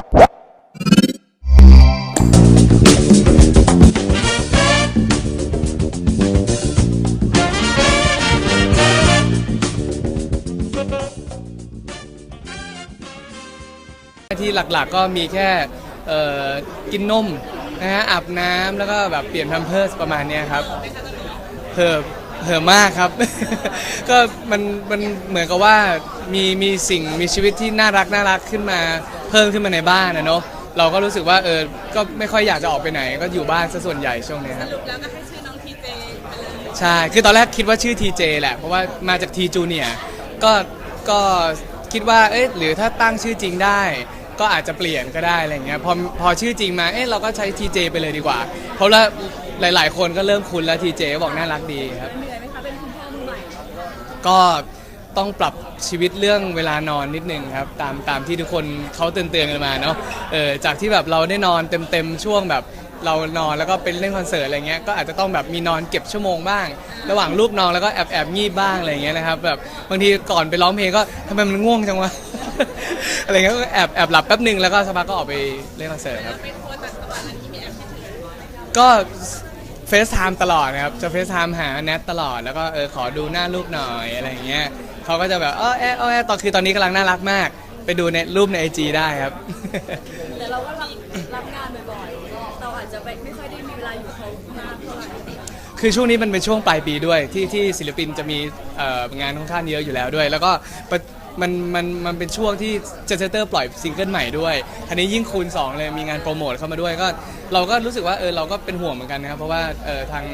ที่หลักๆก็มีแค่เอ่อกินนมนะฮะอาบน้ำแล้วก็แบบเปลี่ยนแพมเพิร์สประมาณเนี้ยครับเห่อะ เห่อะมากครับ ก็มันมันเหมือนกับว่ามีมีสิ่งมีชีวิตที่น่ารักน่ารักขึ้นมาเพิ่มขึ้นมาในบ้านนะเนาะเราก็รู้สึกว่าเออก็ไม่ค่อยอยากจะออกไปไหน ก็อยู่บ้านซะส่วนใหญ่ช่วงเนี้ยครับสรุปแล้วก็ให้ชื่อน้องทีเจไปเลย ใช่ คือตอนแรกคิดว่าชื่อ TJ แหละ เพราะว่ามาจาก T Junior ก็ ก็คิดว่า เอ๊ะ หรือถ้าตั้งชื่อจริงได้ ก็อาจจะเปลี่ยนก็ได้อะไรเงี้ย พอ พอชื่อจริงมา เอ๊ะ เราก็ใช้ TJ ไปเลยดีกว่า เพราะว่า หลาย ๆ คนก็เริ่มคุ้นแล้ว TJ ก็บอกน่ารักดีครับ เหนื่อยไหมคะเป็นคุณพ่อมือใหม่ก็ต้องปรับชีวิตเรื่องเวลานอนนิดนึงครับ ตามตามที่ทุกคนเขาเตือนเตือนๆกันมาเนาะเออจากที่แบบเราได้นอนเต็มๆช่วงแบบเรานอนแล้วก็เป็นเล่นคอนเสิร์ตอะไรเงี้ยก็อาจจะต้องแบบมีนอนเก็บชั่วโมงบ้าง ระหว่างรูปนอนแล้วก็แอบแอบงีบบ้างอะไรเงี้ยนะครับแบบบางทีก่อนไปร้องเพลงก็ทำไมมันง่วงจังวะ อะไรเงี้ยก็แอบแอบหลับแป๊บหนึ่งแล้วก็สักพักก็ออกไปเล่นคอนเสิร์ตครับ เป็นโค้ชแบบตลอดนั้นที่มีแอปคิดถึงก็ เฟซไทม์ตลอดนะครับ จะเฟซไทม์หาแนทตลอด แล้วก็เออขอดูหน้าลูกหน่อยอะไรอย่างเงี้ยเขาก็จะแบบเออแอะเออแอะตอนคือตอนนี้กำลังน่ารักมาก ไปดูในรูปในไอจได้ครับ แต่เราก็รับรับงานบ่อยๆเราอาจจะไม่ค่อยได้มีเวลาอยู่เขามากเท่าไหร่คือช่วงนี้มันเป็นช่วงปลายปีด้วยที่ที่ศิลปินจะมีเอ่องานค่อนข้างเยอะอยู่แล้วด้วย แล้วก็ปะ มันมันมันเป็นช่วงที่เจเซเตอร์ปล่อยซิงเกิลใหม่ด้วยทีนี้ยิ่งคูณ 2 เลยมีงานโปรโมทเข้ามาด้วยก็ เราก็รู้สึกว่าเออเราก็เป็นห่วงเหมือนกันนะครับ เพราะว่าเออทาง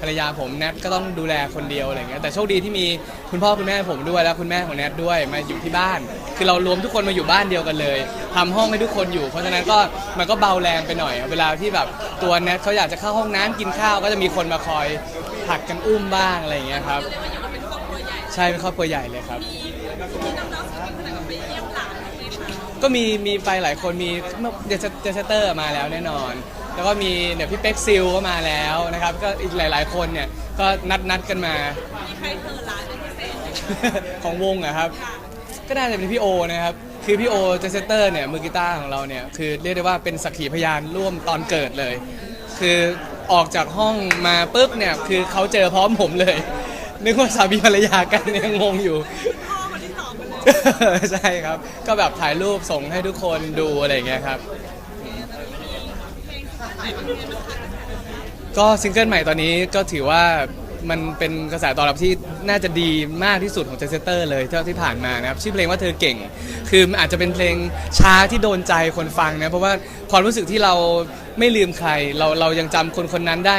ภรรยาผมแนทก็ต้องดูแลคนเดียวอะไรเงี้ยแต่โชคดีที่มีคุณพ่อคุณแม่ผมด้วยแล้วคุณแม่ของแนทด้วยมาอยู่ที่บ้าน คือเรารวมทุกคนมาอยู่บ้านเดียวกันเลยทำห้องให้ทุกคนอยู่ เพราะฉะนั้นก็มันก็เบาแรงไปหน่อย เวลาที่แบบตัวแนทเขาอยากจะเข้าห้องน้ำกินข้าว ก็จะมีคนมาคอยผลักกันอุ้มบ้างอะไรเงี้ยครับ ใช่เป็นครอบครัวใหญ่เลยครับที่น้องๆศิลปินคนไหนก็ไปเยี่ยมหลานไหมคะก็มีมีไปหลายคนมีเดซเตอร์มาแล้วแน่นอน แล้วก็มีเดี๋ยวพี่เป็กซิลก็มาแล้วนะครับ ก็อีกหลาย ๆ คนเนี่ยก็นัดนัดกันมา มีใครเธอหลานเป็นพิเศษไหมคะของวงอะครับ ก็น่าจะเป็นพี่โอนะครับ คือพี่โอเจสเตอร์เนี่ยมือกีตาร์ของเราเนี่ยคือเรียกได้ว่าเป็นสักขีพยานร่วมตอนเกิดเลย คือออกจากห้องมาปุ๊บเนี่ยคือเขาเจอพร้อมผมเลย นึกว่าสามีภรรยากันเนี่ยงงอยู่ พ่อคนที่สองกันเลยใช่ครับ ก็แบบถ่ายรูปส่งให้ทุกคนดูอะไรอย่างเงี้ยครับเพลงไหนเป็นเพลงมันคันก็ซิงเกิลใหม่ตอนนี้ก็ถือว่ามันเป็นกระแสตอบรับที่น่าจะดีมากที่สุดของเจสเตอร์เลยเท่าที่ผ่านมานะครับชื่อเพลงว่าเธอเก่ง คือมันอาจจะเป็นเพลงช้าที่โดนใจคนฟังนะเพราะว่าความรู้สึกที่เราไม่ลืมใคร เราเรายังจำคนคนนั้นได้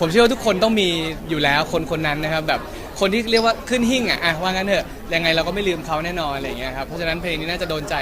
ผมเชื่อว่าทุกคนต้องมีอยู่แล้วคนคนนั้นนะครับแบบคนที่เรียกว่าขึ้นหิ่งอะอะว่างั้นเถอะยังไงเราก็ไม่ลืมเขาแน่นอนอะไรอย่างเงี้ยครับเพราะฉะนั้นเพลงนี้น่าจะโดนใจ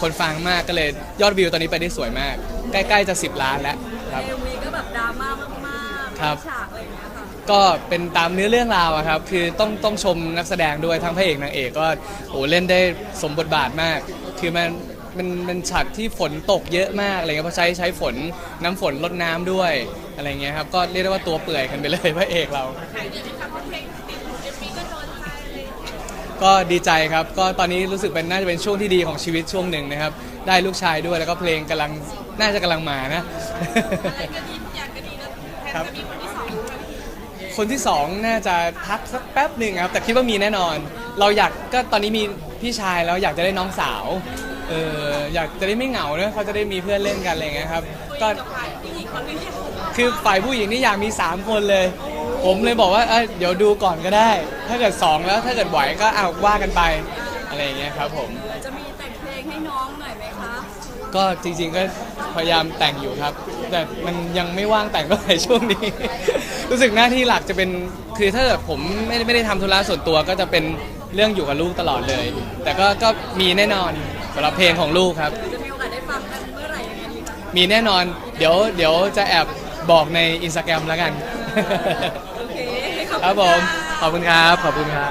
คนฟังมากก็เลยยอดวิวตอนนี้ไปได้สวยมาก ใกล้ๆจะ 10 ล้านแล้วครับเอ็มวีก็แบบดราม่ามากๆครับ ฉากอะไรอย่างเงี้ยค่ะก็เป็นตามเนื้อเรื่องราวอะครับคือต้องต้องชมนักแสดงด้วยทั้งพระเอกนางเอกก็โอ้เล่นได้สมบทบาทมาก คือมัน มันมันฉากที่ฝนตกเยอะมากอะไรเงี้ยเพราะใช้ใช้ฝนน้ำฝนลดน้ำด้วยอะไรเงี้ยครับก็เรียกได้ว่าตัวเปื่อยกันไปเลย พระเอกเราหายเหนื่อยไหมคะเพราะเพลงติดเอ็มวีก็โดนใจอะไรอย่างเงี้ยก็ดีใจครับก็ตอนนี้รู้สึกเป็นน่าจะเป็นช่วงที่ดีของชีวิตช่วงหนึ่งนะครับ ได้ลูกชายด้วยแล้วก็เพลงกำลังน่าจะกำลังมานะ อะไรก็ดีทุกอย่างก็ดีแล้วแทนครับจะมีคนที่สองไหม คนที่สองน่าจะพักสักแป๊บหนึ่งครับ แต่คิดว่ามีแน่นอน เราอยากก็ตอนนี้มีพี่ชายแล้วอยากจะได้น้องสาวเอออยากจะได้ไม่เหงาเนอะเขาจะได้มีเพื่อนเล่นกันอะไรเงี้ยครับก็กับฝ่ายผู้หญิงคนนึงที่ถูกคือฝ่ายผู้หญิงนี่อยากมี 3 คนเลย ผมเลยบอกว่าเอ้ยเดี๋ยวดูก่อนก็ได้ ถ้าเกิด 2 แล้วถ้าเกิดไหวก็เอาว่ากันไปอะไรอย่างเงี้ยครับผมจะมีแต่งเพลงให้น้องหน่อยไหมคะก็จริงๆก็พยายามแต่งอยู่ครับ แต่มันยังไม่ว่างแต่งเท่าไหร่ช่วงนี้ รู้สึกหน้าที่หลักจะเป็นคือถ้าเกิดผมไม่ได้ไม่ได้ทำธุระส่วนตัวก็จะเป็นเรื่องอยู่กับลูกตลอดเลย แต่ก็ก็มีแน่นอนสำหรับเพลงของลูกครับ จะมีโอกาสได้ฟังกันเมื่อไหร่ยังไงดีคะมีแน่นอน เดี๋ยวเดี๋ยวจะแอบบอกในอินสตาแกรมแล้วกัน โอเคขอบครับคุผณมค่ะขอบคุณครับ ขอบคุณครับ